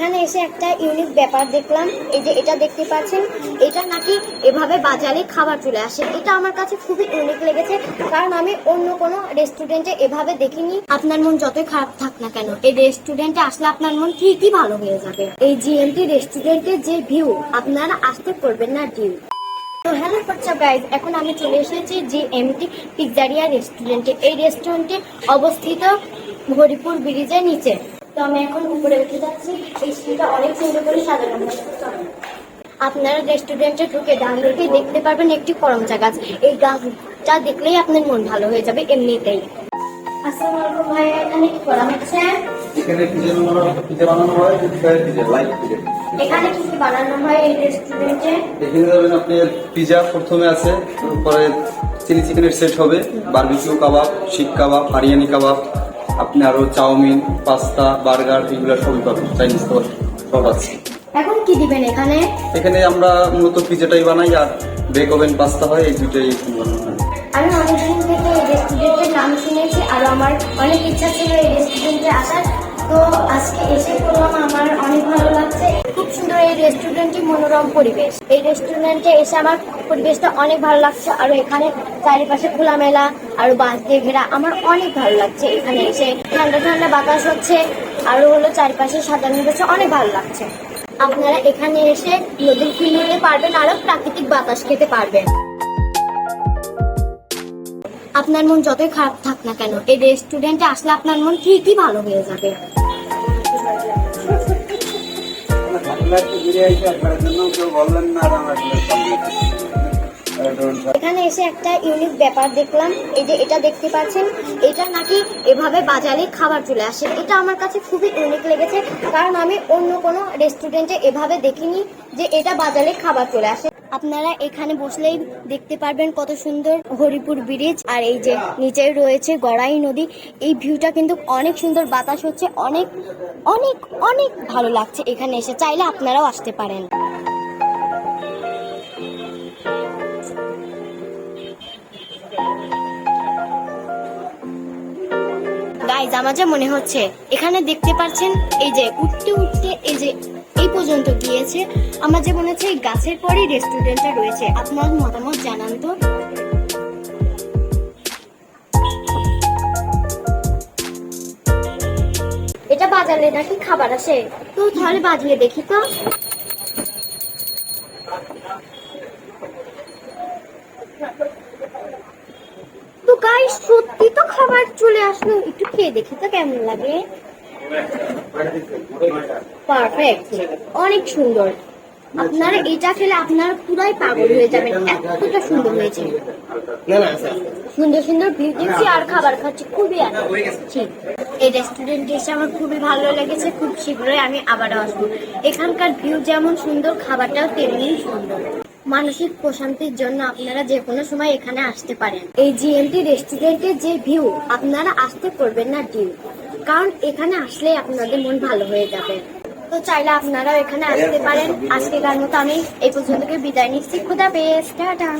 এখানে এসে একটা ইউনিক ব্যাপার দেখলাম। এই যে এটা দেখতে পাচ্ছেন, এটা নাকি এভাবে বাজারে খাবার চলে আসে। এটা আমার কাছে খুবই ইউনিক লেগেছে, কারণ আমি অন্য কোনো রেস্টুরেন্টে এভাবে দেখিনি। আপনার মন যতই খারাপ থাক না কেন, এই রেস্টুরেন্টে আসলে আপনার মন ঠিকই ভালো হয়ে যাবে। এই জিএমটি রেস্টুরেন্টের যে ভিউ আপনারা আসতে করবেন না ডিউ তো হ্যালো হোয়াটসঅ্যাপ গাইজ এখন আমি চলে এসেছি জি এমটি পিৎজারিয়া রেস্টুরেন্টে এই রেস্টুরেন্টে অবস্থিত হরিপুর ব্রিজের নিচে। তো আমি এখন উপরে উঠে যাচ্ছি। এই অনেক সুন্দর করে সাজানো আপনারা রেস্টুরেন্টে ঢুকে ডান দিকে দেখতে পারবেন একটি করমচা গাছ। এই গাছটা দেখলেই আপনার মন ভালো হয়ে যাবে এমনিতেই। আসসালামু ভাই এখানে কি করা হচ্ছে? এখানে পিজা বানানো পিজা বানানো হয়? পিজা লাইভ পিজা এখানে কি কি বানানো হয় এই রেস্টুরেন্টে এখানে যাবেন আপনার পিজা প্রথমে আছে তারপরে চিলি চিকেনের সেট হবে বারবিকিউ কাবাব শিক কাবাব হারিয়ানি কাবাব আপনি আরও চাউমিন পাস্তা বার্গার এগুলো সবই পাবেন চাইনিজ খাবার সব আছে। এখন কি দিবেন এখানে? এখানে আমরা মূলত পিজাটাই বানাই আর বেক ওভেন পাস্তা হয় এই দুটোই আমি অনেকদিন থেকে এই রেস্টুরেন্টের নাম শুনেছি আর আমার অনেক ইচ্ছা ছিল এই রেস্টুরেন্টে আসার। তো আজকে এসে করলাম আমার অনেক ভালো এই রেস্টুরেন্টটি মনোরম পরিবেশ। এই রেস্টুরেন্টে এসে আমার পরিবেশটা অনেক ভালো লাগছে আর এখানে চারিপাশে খোলামেলা আর বাঁশ দিয়ে ঘেরা আমার অনেক ভালো লাগছে এখানে এসে। ঠান্ডা ঠান্ডা বাতাস হচ্ছে, আরও হলো চারিপাশে সাজানো হয়েছে, অনেক ভালো লাগছে। আপনারা এখানে এসে নদীর ফিল নিতে পারবেন, আরও প্রাকৃতিক বাতাস খেতে পারবেন। আপনার মন যতই খারাপ থাক না কেন, এই রেস্টুরেন্টে আসলে আপনার মন ঠিকই ভালো হয়ে যাবে। আমরা একটু ঘুরে আসি আপনার জন্য কেউ বললেন না আর আমরা এখানে এসে একটা ইউনিক ব্যাপার দেখলাম। এই যে এটা দেখতে পাচ্ছেন, এটা নাকি এভাবে বাজারে খাবার চলে আসে। এটা আমার কাছে খুবই ইউনিক লেগেছে, কারণ আমি অন্য কোনো রেস্টুরেন্টে এভাবে দেখিনি যে এটা বাজারে খাবার চলে আসে। আপনারা এখানে বসলেই দেখতে পারবেন কত সুন্দর হরিপুর ব্রিজ আর এই যে নিচে রয়েছে গড়াই নদী। এই ভিউটা কিন্তু অনেক সুন্দর বাতাস হচ্ছে, অনেক অনেক অনেক ভালো লাগছে এখানে এসে। চাইলে আপনারাও আসতে পারেন। গাইজ আমার যা মনে হচ্ছে। এখানে দেখতে পাচ্ছেন এই যে উঠতে উঠতে এই যে এই পর্যন্ত গিয়েছে। আমার যে মনে হচ্ছে এই গাছের পরেই রেস্টুরেন্টটা রয়েছে। আপনার মতামত জানান তো। এটা বাজারে নাকি খাবার আসে? তো তাহলে বাজিয়ে দেখি তো তো। গাইস সত্যি তো খাবার চলে আসলো। একটু খেয়ে দেখি তো কেমন লাগে। পারফেক্ট অনেক সুন্দর। আপনারা এটা খেলে আপনারা পুরাই পাগল হয়ে যাবেন। এতটা সুন্দর হয়েছে। সুন্দর সুন্দর ভিউ দেখছি আর খাবার খাচ্ছি। খুবই আনন্দ ঠিক এই রেস্টুরেন্টে এসে আমার খুবই ভালো লেগেছে। খুব শীঘ্রই আমি আবার আসব। এখানকার ভিউ যেমন সুন্দর খাবারটাও তেমনি সুন্দর। মানসিক প্রশান্তির জন্য আপনারা যে কোনো সময় এখানে আসতে পারেন। এই জিএমটি রেস্টুরেন্টের যে ভিউ আপনারা আসতে করবেন না ডিউ কারণ এখানে আসলে আপনাদের মন ভালো হয়ে যাবে। তো চাইলে আপনারাও এখানে আসতে পারেন। আজকেকার মতো আমি এই পর্যন্তকে বিদায় নিচ্ছি। খুদা বেশ টাটা।